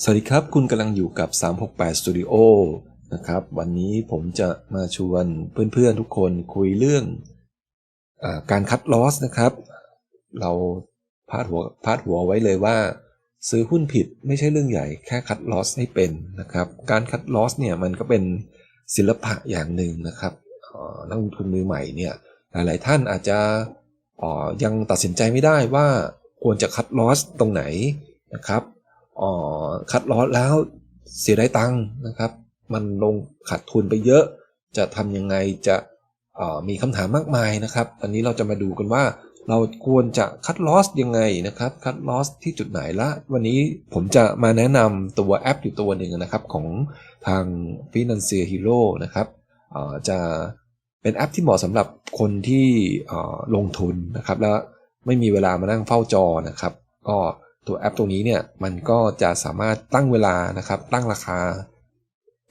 สวัสดีครับ คุณกำลังอยู่กับ 368 Studio นะครับ วันนี้ผมจะมาชวนเพื่อนๆทุกคนคุยเรื่องอการคัดลอสนะครับ เราพาดหัวพาดหัวไว้เลยว่า ซื้อหุ้นผิดไม่ใช่เรื่องใหญ่แค่คัดลอสให้เป็นนะครับ การคัดลอสเนี่ยมันก็เป็นศิลปะอย่างหนึ่งนะครับนักลงทุนมือใหม่เนี่ยหลายๆท่านอาจจะยังตัดสินใจไม่ได้ว่าควรจะคัดลอสตรงไหนนะครับ ออคัดลอสแล้วเสียได้ตังค์นะครับ มันลงขาดทุนไปเยอะ จะทำยังไงจะออมีคำถามมากมายนะครับ อันนี้เราจะมาดูกันว่าเราควรจะคัดลอสยังไงนะครับ คัดลอสที่จุดไหนละ วันนี้ผมจะมาแนะนำตัวแอปอยู่ตัวหนึ่งนะครับของทาง Financial Hero นะครับจะเป็นแอปที่เหมาะสำหรับคนที่ลงทุนนะครับ แล้วไม่มีเวลามานั่งเฝ้าจอนะครับ ก็ ตัวแอปตัวนี้เนี่ยมันก็จะสามารถตั้งเวลานะครับ ตั้งราคา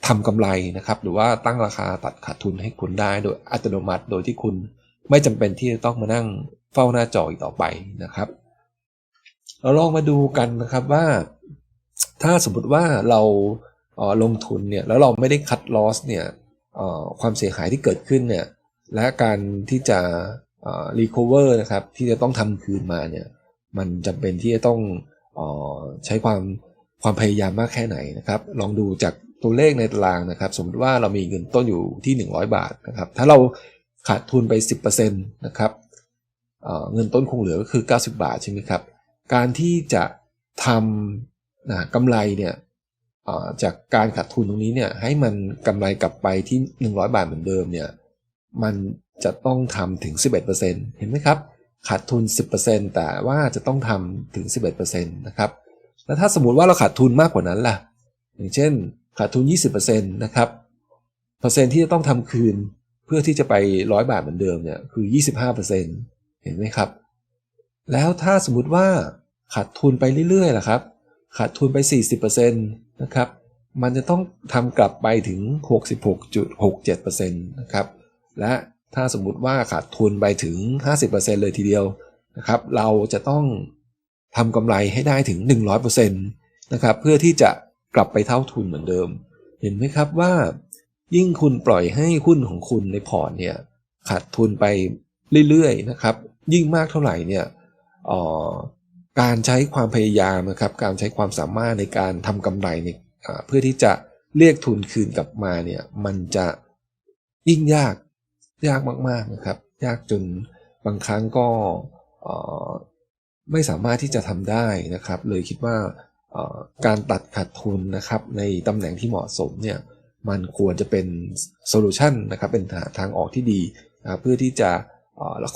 ทำกำไรนะครับ หรือว่าตั้งราคาตัดขาดทุนให้คุณได้โดยอัตโนมัติ โดยที่คุณไม่จำเป็นที่จะต้องมานั่งเฝ้าหน้าจออีกต่อไปนะครับ เราลองมาดูกันนะครับว่า ถ้าสมมติว่าเราเออลงทุนเนี่ยแล้วเราไม่ได้คัดลอสเนี่ยออความเสียหายที่เกิดขึ้นเนี่ยและการที่จะรีคอเวอร์นะครับที่จะต้องทำคืนมาเนี่ย มันจำเป็นที่จะต้องออใช้ความความพยายามมากแค่ไหนนะครับ ลองดูจากตัวเลขในตารางนะครับ สมมติว่าเรามีเงินต้นอยู่ที่ 100 บาทนะครับ ถ้าเราขาดทุนไป 10%นะครับเเงินต้นคงเหลือก็คือ 90 บาทใช่ไหมครับ การที่จะทำนะกำไรเนี่ยจากการขาดทุนตรงนี้เนี่ยให้มันกำไรกลับไปที่ 100 บาทเหมือนเดิมเนี่ยมันจะต้องทำถึง 11%เห็นไหมครับ ขาดทุน 10%แต่ว่าจะต้องทำถึง 11%นะครับแล้วถ้าสมมติว่าเราขาดทุนมากกว่านั้นล่ะ อย่างเช่น ขาดทุน 20%นะครับเปอร์เซ็นที่จะต้องทำคืนเพื่อที่จะไป100บาทเหมือนเดิมเนี่ยคือ 25%เห็นไหมครับ แล้วถ้าสมมุติว่าขาดทุนไปเรื่อยๆล่ะครับ ขาดทุนไป 40%นะครับมันจะต้องทำกลับไปถึง 66.67%นะครับและ ถ้าสมมุติว่าขาดทุนไปถึง 50%เลยทีเดียวนะครับ เราจะต้องทำกำไรให้ได้ถึง 100%นะครับ เพื่อที่จะกลับไปเท่าทุนเหมือนเดิม เห็นไหมครับว่า ยิ่งคุณปล่อยให้หุ้นของคุณในพอร์ตเนี่ยขาดทุนไปเรื่อยๆนะครับ ยิ่งมากเท่าไหร่เนี่ยออการใช้ความพยายามนะครับ การใช้ความสามารถในการทำกำไรเนี่ยเพื่อที่จะเรียกทุนคืนกลับมาเนี่ย มันจะยิ่งยาก ยากมากๆนะครับ ยากจนบางครั้งก็ไม่สามารถที่จะทำได้นะครับ เลยคิดว่าการตัดขาดทุนนะครับในตำแหน่งที่เหมาะสมเนี่ยมันควรจะเป็นโซลูชันนะครับเป็นหาทางออกที่ดีนะครับเพื่อที่จะ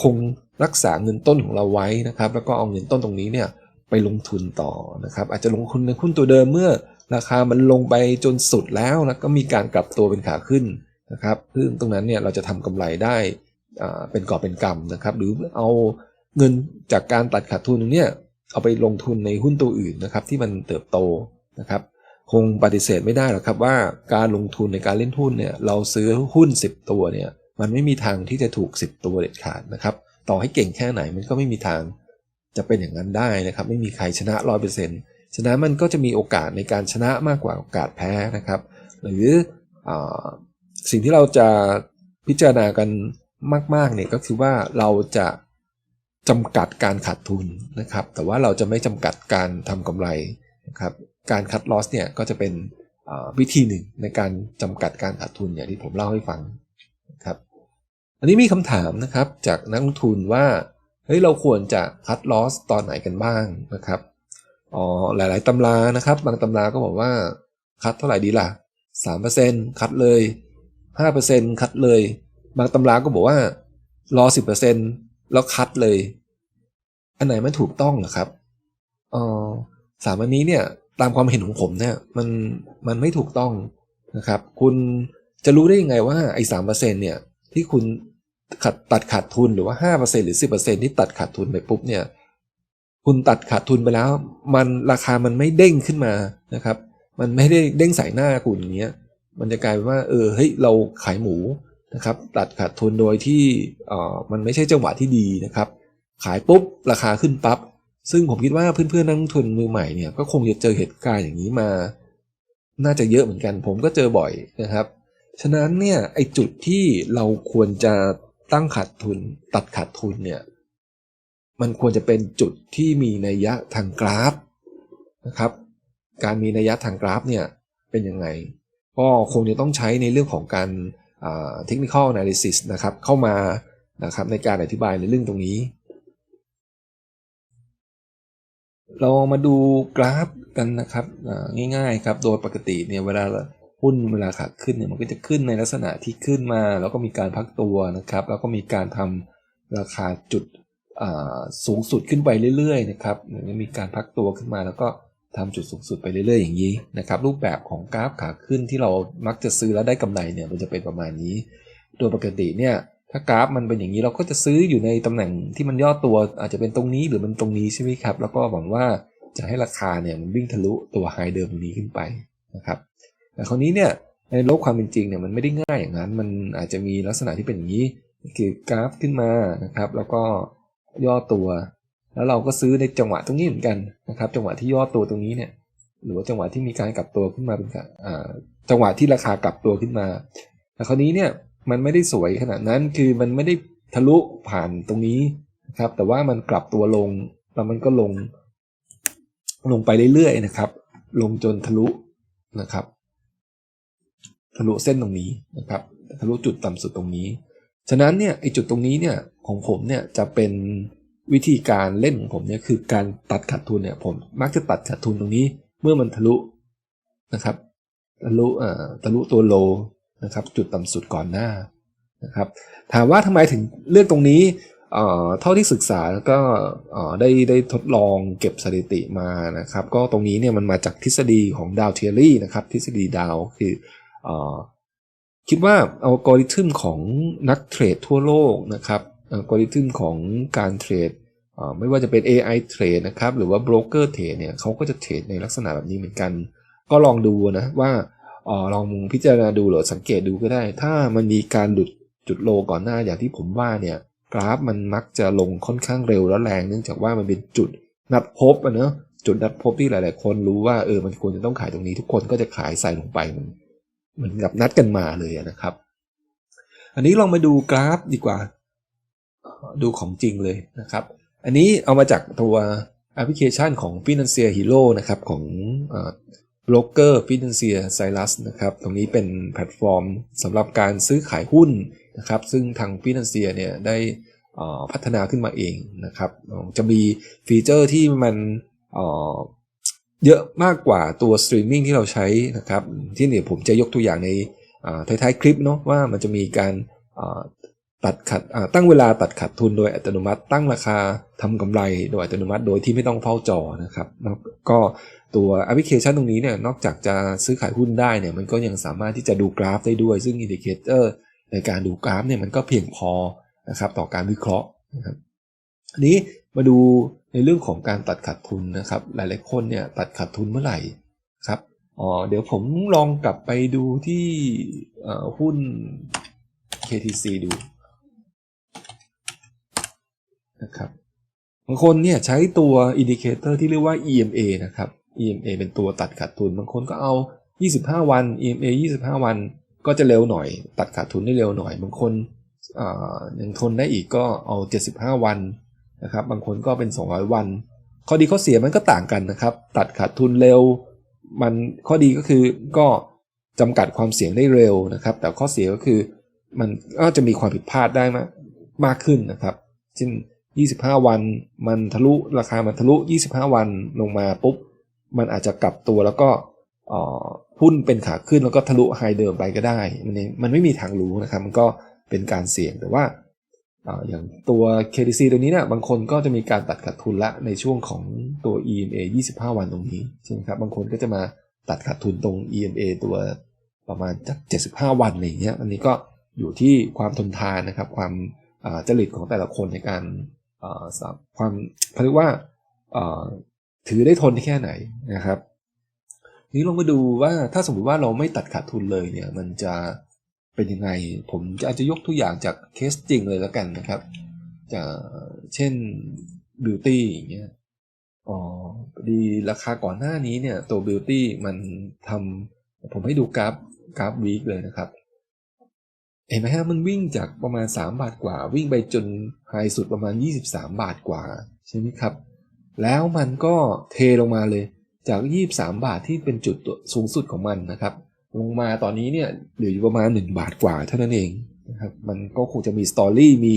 คงรักษาเงินต้นของเราไว้นะครับ แล้วก็เอาเงินต้นตรงนี้เนี่ยไปลงทุนต่อนะครับ อาจจะลงทุนในหุ้นตัวเดิมเมื่อราคามันลงไปจนสุดแล้วนะก็มีการกลับตัวเป็นขาขึ้น นะครับซึ่งตรงนั้นเนี่ยเราจะทำกำไรได้เป็นกอบเป็นกำนะครับ หรือเอาเงินจากการตัดขาดทุนตรงเนี้ยเอาไปลงทุนในหุ้นตัวอื่นนะครับ ที่มันเติบโตนะครับ คงปฏิเสธไม่ได้หรอกครับว่าการลงทุนในการเล่นหุ้นเนี่ยเราซื้อหุ้น 10 ตัวเนี่ยมันไม่มีทางที่จะถูก 10 ตัวเด็ดขาดนะครับ ต่อให้เก่งแค่ไหนมันก็ไม่มีทางจะเป็นอย่างนั้นได้นะครับ ไม่มีใครชนะ 100%ฉะนั้นมันก็จะมีโอกาสในการชนะมากกว่าโอกาสแพ้นะครับ หรืออ สิ่งที่เราจะพิจารณากันมากๆเนี่ยก็คือว่าเราจะจำกัดการขาดทุนนะครับ แต่ว่าเราจะไม่จำกัดการทำกำไรนะครับ การคัดลอสเนี่ยก็จะเป็นวิธีหนึ่งในการจำกัดการขาดทุนอย่างที่ผมเล่าให้ฟังนะครับอันนี้มีคำถามนะครับจากนักลงทุนว่าเฮ้ยเราควรจะคัดลอสตอนไหนกันบ้างนะครับอ๋อหลาย ๆตำรานะครับ บางตำราก็บอกว่าคัดเท่าไหร่ดีล่ะ3%คัดเลย 5%คัดเลย บางตำราก็บอกว่ารอ 10%แล้วคัดเลย อันไหนมันถูกต้องเหรอครับเออสามอันนี้เนี่ยตามความเห็นของผมเนี่ยมันมันไม่ถูกต้องนะครับ คุณจะรู้ได้ยังไงว่าไอ้สามเปอร์เซ็นเนี่ยที่คุณขัดตัดขาดทุนหรือว่าห้าเปอร์เซ็นหรือสิบเปอร์เซ็นที่ตัดขาดทุนไปปุ๊บเนี่ยคุณตัดขาดทุนไปแล้ว มันราคามันไม่เด้งขึ้นมานะครับ มันไม่ได้เด้งใส่หน้าคุณอย่างเงี้ย มันจะกลายเป็นว่าเออเฮ้ยเราขายหมูนะครับตัดขาดทุนโดยที่เออมันไม่ใช่จังหวะที่ดีนะครับ ขายปุ๊บราคาขึ้นปั๊บซึ่งผมคิดว่าเพื่อนๆนักลงทุนมือใหม่เนี่ยก็คงจะเจอเหตุการณ์อย่างนี้มา น่าจะเยอะเหมือนกัน ผมก็เจอบ่อยนะครับ ฉะนั้นเนี่ยไอจุดที่เราควรจะตั้งขาดทุน ตัดขาดทุนเนี่ยมันควรจะเป็นจุดที่มีนัยยะทางกราฟนะครับ การมีนัยยะทางกราฟเนี่ยเป็นยังไง ก็คงจะต้องใช้ในเรื่องของการเทคนิคอล analysis นะครับเข้ามานะครับในการอธิบายในเรื่องตรงนี้ เรามาดูกราฟกันนะครับง่ายๆครับโดยปกติเนี่ยเวลาหุ้นเวลาขาขึ้นเนี่ยมันก็จะขึ้นในลักษณะที่ขึ้นมา แล้วก็มีการพักตัวนะครับ แล้วก็มีการทำราคาจุดสูงสุดขึ้นไปเรื่อยๆนะครับมีการพักตัวขึ้นมาแล้วก็ ทำจุดสูงสุดไปเรื่อย ๆ อย่างนี้นะครับรูปแบบของกราฟขาขึ้นที่เรามักจะซื้อแล้วได้กำไรเนี่ยมันจะเป็นประมาณนี้ โดยปกติเนี่ยถ้ากราฟมันเป็นอย่างนี้เราก็จะซื้ออยู่ในตำแหน่งที่มันย่อตัวอาจจะเป็นตรงนี้หรือมันตรงนี้ใช่ไหมครับ แล้วก็หวังว่าจะให้ราคาเนี่ยมันวิ่งทะลุตัวไฮเดิมตรงนี้ขึ้นไปนะครับแต่คราวนี้เนี่ยในโลกความเป็นจริงเนี่ยมันไม่ได้ง่ายอย่างนั้น มันอาจจะมีลักษณะที่เป็นอย่างนี้คือกราฟขึ้นมานะครับ แล้วก็ย่อตัว แล้วเราก็ซื้อในจังหวะตรงนี้เหมือนกันนะครับ จังหวะที่ย่อตัวตรงนี้เนี่ย หรือว่าจังหวะที่มีการกลับตัวขึ้นมาเป็นจังหวะที่ราคากลับตัวขึ้นมาแต่คราวนี้เนี่ยมันไม่ได้สวยขนาดนั้นคือมันไม่ได้ทะลุผ่านตรงนี้นะครับ แต่ว่ามันกลับตัวลงแล้วมันก็ลง ลงไปเรื่อยๆนะครับ ลงจนทะลุนะครับ ทะลุเส้นตรงนี้นะครับ ทะลุจุดต่ำสุดตรงนี้ ฉะนั้นเนี่ยไอจุดตรงนี้เนี่ยของผมเนี่ยจะเป็น วิธีการเล่นของผมเนี่ยคือการตัดขาดทุนเนี่ยผมมักจะตัดขาดทุนตรงนี้เมื่อมันทะลุนะครับทะลุเอ่าทะลุตัวโลนะครับ จุดต่ำสุดก่อนหน้านะครับถามว่าทำไมถึงเลือกตรงนี้เอ่อเท่าที่ศึกษาแล้วก็เอ่อได้ได้ทดลองเก็บสถิติมานะครับ ก็ตรงนี้เนี่ยมันมาจากทฤษฎีของดาวเทียรี่นะครับทฤษฎีดาวคือเอ่อคิดว่าอัลกอริทึมของนักเทรดทั่วโลกนะครับ อัลกอริทึมของการเทรดไม่ว่าจะเป็น AI เทรดนะครับ หรือว่าโบรกเกอร์เทรดเนี่ยเขาก็จะเทรดในลักษณะแบบนี้เหมือนกัน ก็ลองดูนะว่าออลองพิจารณาดูหรือสังเกตดูก็ได้ ถ้ามันมีการหลุดจุดโลก่อนหน้าอย่างที่ผมว่าเนี่ยกราฟมันมักจะลงค่อนข้างเร็วและแรงเนื่องจากว่ามันเป็นจุดนัดพบอะเนาะจุดนัดพบที่หลาย ๆ คนรู้ว่าเออมันควรจะต้องขายตรงนี้ ทุกคนก็จะขายใส่ลงไปเหมือนกับนัดกันมาเลยนะครับ อันนี้ลองมาดูกราฟดีกว่า ดูของจริงเลยนะครับ อันนี้เอามาจากตัวแอปพลิเคชันของ Financial Hero นะครับ ของบล็อกเกอร์ฟินเซียไซรัสนะครับ ตรงนี้เป็นแพลตฟอร์มสำหรับการซื้อขายหุ้นนะครับ ซึ่งทางฟินเซียเนี่ยได้พัฒนาขึ้นมาเองนะครับ จะมีฟีเจอร์ที่มันเยอะมากกว่าตัวสตรีมมิ่งที่เราใช้นะครับ ที่เนี่ยผมจะยกตัวอย่างในท้ายๆคลิปเนาะว่ามันจะมีการ ตัดขัดตั้งเวลาตัดขัดทุนโดยอัตโนมัติ ตั้งราคาทำกำไรโดยอัตโนมัติ โดยที่ไม่ต้องเฝ้าจอนะครับแล้วก็ตัวแอปพลิเคชันตรงนี้เนี่ยนอกจากจะซื้อขายหุ้นได้เนี่ยมันก็ยังสามารถที่จะดูกราฟได้ด้วย ซึ่งอินดิเคเตอร์ในการดูกราฟเนี่ยมันก็เพียงพอนะครับต่อการวิเคราะห์นะครับอันนี้มาดูในเรื่องของการตัดขาดทุนนะครับ หลายๆคนเนี่ยตัดขาดทุนเมื่อไหร่ครับอ๋อเดี๋ยวผมลองกลับไปดูที่หุ้น KTC ดู นะครับบางคนเนี่ยใช้ตัวอินดิเคเตอร์ที่เรียกว่า EMA นะครับ EMA เป็นตัวตัดขาดทุน บางคนก็เอา 25 วัน EMA 25 วันก็จะเร็วหน่อย ตัดขาดทุนได้เร็วหน่อย บางคนยังทนได้อีกก็เอา 75 วันนะครับ บางคนก็เป็น 200 วัน ข้อดีข้อเสียมันก็ต่างกันนะครับ ตัดขาดทุนเร็ว มันข้อดีก็คือก็จำกัดความเสี่ยงได้เร็วนะครับ แต่ข้อเสียก็คือมันก็จะมีความผิดพลาดได้มากมากขึ้นนะครับเช่น 25 วัน มันทะลุราคามันทะลุ 25 วันลงมาปุ๊บ มันอาจจะกลับตัวแล้วก็หุ้นเป็นขาขึ้นแล้วก็ทะลุไฮเดิมไปก็ได้ มันมันไม่มีทางรู้นะครับ มันก็เป็นการเสี่ยงแต่ว่าอย่างตัว KDC ตัวนี้เนะี่ยบางคนก็จะมีการตัดขาดทุนละในช่วงของตัว EMA 25 วันตรงนี้ใช่ไหมครับบางคนก็จะมาตัดขาดทุนตรง EMA ตัวประมาณจาก 75 วันอะไรเงี้ยอันนี้ก็อยู่ที่ความทนทานนะครับ ความจริตของแต่ละคนในการ ความเขาเรียกว่าถือได้ทนแค่ไหนนะครับ นี้ลองมาดูว่าถ้าสมมติว่าเราไม่ตัดขาดทุนเลยเนี่ย มันจะเป็นยังไง ผมจะอาจจะยกตัวอย่างจากเคสจริงเลยแล้วกันนะครับจะเช่นบิวตี้อย่างเงี้ยอ๋อดีราคาก่อนหน้านี้เนี่ยตัว Beauty มันทำผมให้ดูกราฟกราฟวีคเลยนะครับ เห็นไหมฮะมันวิ่งจากประมาณ 3 บาทกว่า วิ่งไปจนไฮสุดประมาณ 23 บาทกว่า ใช่ไหมครับ แล้วมันก็เทลงมาเลยจาก 23 บาทที่เป็นจุดสูงสุดของมันนะครับ ลงมาตอนนี้เนี่ยเหลืออยู่ประมาณ 1 บาทกว่าเท่านั้นเองนะครับมันก็คงจะมีสตอรี่มี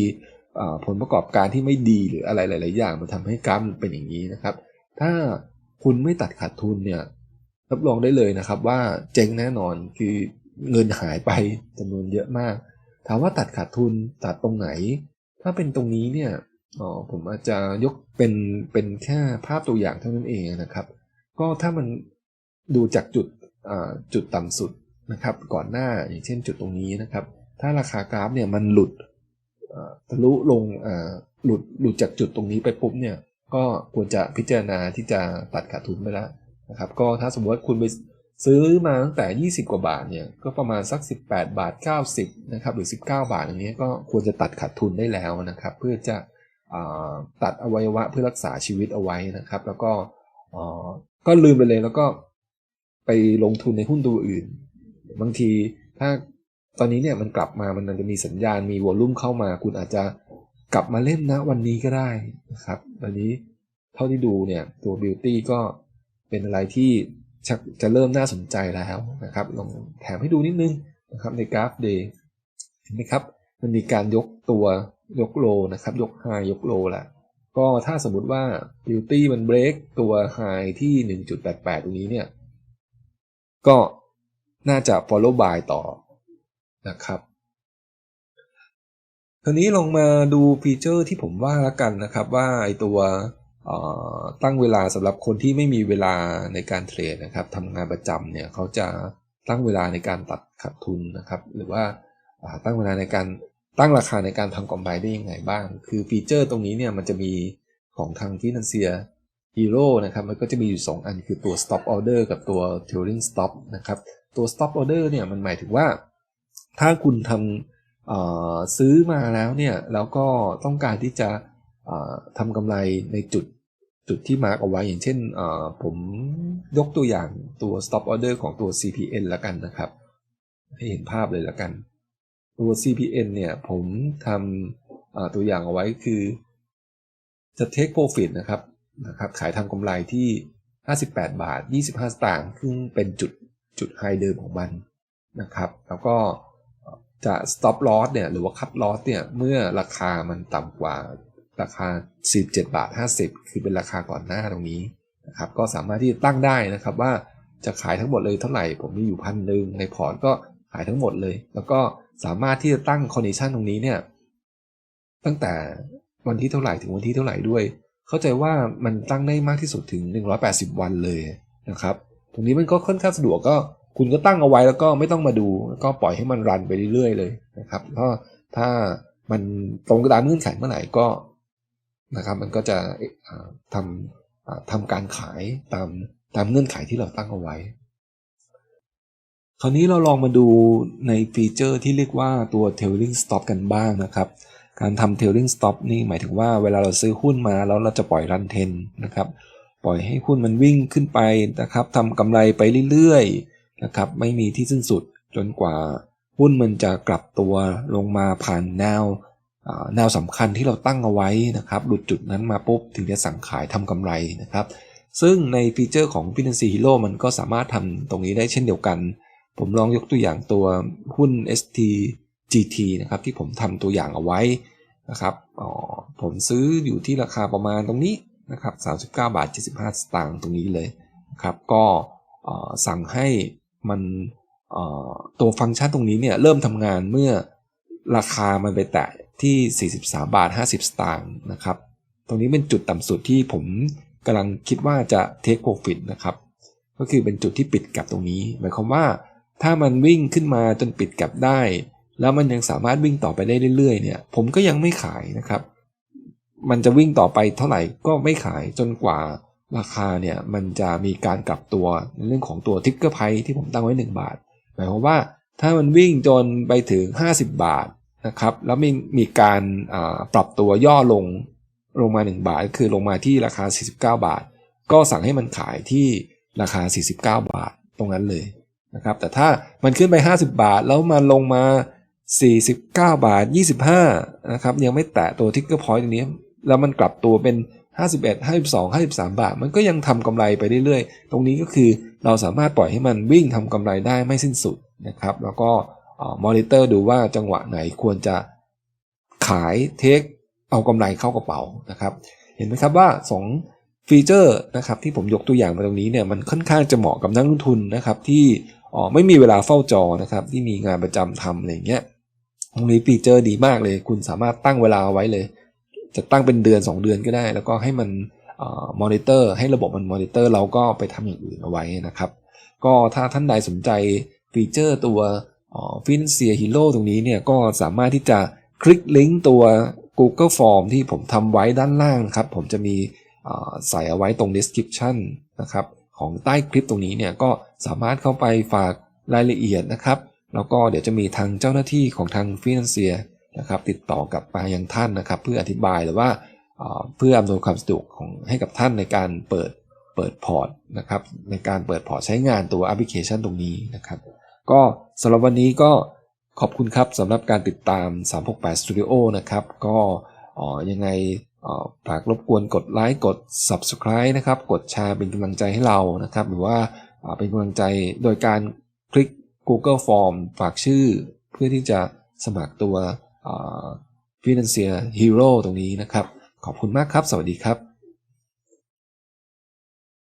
ผลประกอบการที่ไม่ดีหรืออะไรหลาย ๆ อย่างมันทำให้กราฟมันเป็นอย่างนี้นะครับ ถ้าคุณไม่ตัดขาดทุนเนี่ยรับรองได้เลยนะครับว่าเจ๊งแน่นอนคือ เงินหายไปจำนวนเยอะมาก ถามว่าตัดขาดทุนตัดตรงไหน ถ้าเป็นตรงนี้เนี่ยอ๋อผมอาจจะยกเป็นเป็นแค่ภาพตัวอย่างเท่านั้นเองนะครับ ก็ถ้ามันดูจากจุดจุดต่ำสุดนะครับ ก่อนหน้าอย่างเช่นจุดตรงนี้นะครับ ถ้าราคากราฟเนี่ยมันหลุดทะลุลงหลุดหลุดจากจุดตรงนี้ไปปุ๊บเนี่ยก็ควรจะพิจารณาที่จะตัดขาดทุนไปแล้วนะครับ ก็ถ้าสมมติว่าคุณไป ซื้อมาตั้งแต่ 20 กว่าบาทเนี่ยก็ประมาณสัก 18 บาท 90นะครับหรือ 19 บาทอย่างนี้ยก็ควรจะตัดขาดทุนได้แล้วนะครับ เพื่อจะอตัดอวัยวะเพื่อรักษาชีวิตเอาไว้นะครับ แล้วก็ก็ลืมไปเลยแล้วก็ไปลงทุนในหุ้นตัวอื่น บางทีถ้าตอนนี้เนี่ยมันกลับมามันจะมีสัญญาณมีวอลลุ่มเข้ามา คุณอาจจะกลับมาเล่นนะวันนี้ก็ได้นะครับวันนี้เท่าที่ดูเนี่ยตัว Beauty ก็เป็นอะไรที่ ชักจะเริ่มน่าสนใจแล้วนะครับลองแถมให้ดูนิดนึงนะครับในกราฟ Day เห็นไหมครับ มันมีการยกตัวยกโลนะครับ ยกไฮยกโลแหละก็ถ้าสมมุติว่า Beauty มันเบรกตัวไฮที่ 1.88 ตรงนี้เนี่ย ก็น่าจะ follow by ต่อนะครับคราวนี้ลองมาดูฟีเจอร์ที่ผมว่าแล้วกันนะครับ ว่าไอตัว ตั้งเวลาสำหรับคนที่ไม่มีเวลาในการเทรดนะครับทำงานประจำเนี่ยเขาจะตั้งเวลาในการตัดขาดทุนนะครับ หรือว่าตั้งเวลาในการตั้งราคาในการทำกำไรได้ยังไงบ้าง คือฟีเจอร์ตรงนี้เนี่ยมันจะมีของทาง Financier Hero นะครับ มันก็จะมีอยู่ 2 อันคือตัว stop order กับตัว trailing stop นะครับ ตัว stop order เนี่ยมันหมายถึงว่า ถ้าคุณทำซื้อมาแล้วเนี่ย แล้วก็ต้องการที่จะทำกำไรในจุด จุดที่มาร์กเอาไว้อย่างเช่นผมยกตัวอย่างตัว stop order ของตัว CPN แล้วกันนะครับ ให้เห็นภาพเลยแล้วกัน ตัว CPN เนี่ยผมทำตัวอย่างเอาไว้คือจะ take profit นะครับนะครับขายทำกำไรที่ 58 บาท 25 สตางค์ซึ่งเป็นจุดจุดไฮเดิมของมันนะครับ แล้วก็จะ stop loss เนี่ยหรือว่า cut loss เนี่ยเมื่อราคามันต่ำกว่า ราคา17บาท 50 คือเป็นราคาก่อนหน้าตรงนี้นะครับก็สามารถที่จะตั้งได้นะครับว่าจะขายทั้งหมดเลยเท่าไหร่ ผมมีอยู่พันหนึ่งในพอร์ตก็ขายทั้งหมดเลย แล้วก็สามารถที่จะตั้ง condition ตรงนี้เนี่ยตั้งแต่วันที่เท่าไหร่ถึงวันที่เท่าไหร่ด้วย เข้าใจว่ามันตั้งได้มากที่สุดถึง 180 วันเลยนะครับ ตรงนี้มันก็ค่อนข้างสะดวกก็คุณก็ตั้งเอาไว้แล้วก็ไม่ต้องมาดูก็ปล่อยให้มันรันไปเรื่อยๆเลยนะครับก็ถ้ามันตรงตามเงื่อนไขเมื่อไหร่ก็ นะครับ มันก็จะทำทำการขายตามตามเงื่อนไขที่เราตั้งเอาไว้ คราวนี้เราลองมาดูในฟีเจอร์ที่เรียกว่าตัว tailing stop กันบ้างนะครับ การทำ tailing stop นี่หมายถึงว่าเวลาเราซื้อหุ้นมาแล้วเราจะปล่อยรันเทนนะครับ ปล่อยให้หุ้นมันวิ่งขึ้นไปนะครับทำกำไรไปเรื่อยๆนะครับไม่มีที่สิ้นสุดจนกว่าหุ้นมันจะกลับตัวลงมาผ่านแนว แนวสำคัญที่เราตั้งเอาไว้นะครับ หลุดจุดนั้นมาปุ๊บถึงจะสั่งขายทำกำไรนะครับ ซึ่งในฟีเจอร์ของ Finance Hero มันก็สามารถทำตรงนี้ได้เช่นเดียวกัน ผมลองยกตัวอย่างตัวหุ้น ST GT นะครับที่ผมทำตัวอย่างเอาไว้นะครับผมซื้ออยู่ที่ราคาประมาณตรงนี้นะครับ39 บาท 75 สตางค์ตรงนี้เลยนะครับ ก็สั่งให้มันตัวฟังก์ชันตรงนี้เนี่ยเริ่มทำงานเมื่อราคามันไปแตะ ที่ 43 บาท 50 สตางค์นะครับ ตรงนี้เป็นจุดต่ำสุดที่ผมกำลังคิดว่าจะ take profit นะครับ ก็คือเป็นจุดที่ปิดกลับตรงนี้ หมายความว่าถ้ามันวิ่งขึ้นมาจนปิดกลับได้ แล้วมันยังสามารถวิ่งต่อไปได้เรื่อยๆเนี่ย ผมก็ยังไม่ขายนะครับ มันจะวิ่งต่อไปเท่าไหร่ก็ไม่ขายจนกว่าราคาเนี่ยมันจะมีการกลับตัวในเรื่องของตัวทิกเกอร์ไพที่ผมตั้งไว้ 1 บาท หมายความว่าถ้ามันวิ่งจนไปถึง 50 บาท นะครับ แล้วมีมีการปรับตัวย่อลงลงมา 1 บาทก็คือลงมาที่ราคา 49 บาท ก็สั่งให้มันขายที่ราคา 49 บาทตรงนั้นเลยนะครับ แต่ถ้ามันขึ้นไป 50 บาท แล้วมันลงมา 49 บาท 25 นะครับ ยังไม่แตะตัวทิกเกอร์พอยต์ตรงนี้ แล้วมันกลับตัวเป็น 51 52 53 บาท มันก็ยังทำกำไรไปเรื่อยๆ ตรงนี้ก็คือเราสามารถปล่อยให้มันวิ่งทำกำไรได้ไม่สิ้นสุดนะครับ แล้วก็ มอนิเตอร์ดูว่าจังหวะไหนควรจะขายเทคเอากำไรเข้ากระเป๋านะครับ เห็นไหมครับว่า 2 ฟีเจอร์นะครับที่ผมยกตัวอย่างมาตรงนี้เนี่ยมันค่อนข้างจะเหมาะกับนักลงทุนนะครับที่อ๋อไม่มีเวลาเฝ้าจอนะครับ ที่มีงานประจำทำอะไรเงี้ยตรงนี้ฟีเจอร์ดีมากเลย คุณสามารถตั้งเวลาเอาไว้เลย จะตั้งเป็นเดือน 2 เดือนก็ได้ แล้วก็ให้มันมอนิเตอร์ให้ระบบมันมอนิเตอร์เราก็ไปทำอย่างอื่นเอาไว้นะครับ ก็ถ้าท่านใดสนใจฟีเจอร์ตัว ฟินเซียฮีโร่ตรงนี้เนี่ยก็สามารถที่จะคลิกลิงก์ตัว Google Form ที่ผมทำไว้ด้านล่างครับ ผมจะมีใส่เอาไว้ตรง description นะครับของใต้คลิปตรงนี้เนี่ยก็สามารถเข้าไปฝากรายละเอียดนะครับ แล้วก็เดี๋ยวจะมีทางเจ้าหน้าที่ของทางฟินเซียนะครับติดต่อกลับมายังท่านนะครับ เพื่ออธิบายหรือว่าเพื่ออำนวยความสะดวกของให้กับท่านในการเปิดเปิดพอร์ตนะครับในการเปิดพอร์ตใช้งานตัวแอปพลิเคชันตรงนี้นะครับ ก็สำหรับวันนี้ก็ขอบคุณครับสำหรับการติดตาม 368 Studio นะครับ ก็ยังไงฝากรบกวนกดไลค์กด Subscribe นะครับ กดแชร์เป็นกำลังใจให้เรานะครับ หรือว่าเป็นกำลังใจโดยการคลิก Google Form ฝากชื่อเพื่อที่จะสมัครตัว Financial Hero ตรงนี้นะครับ ขอบคุณมากครับ สวัสดีครับ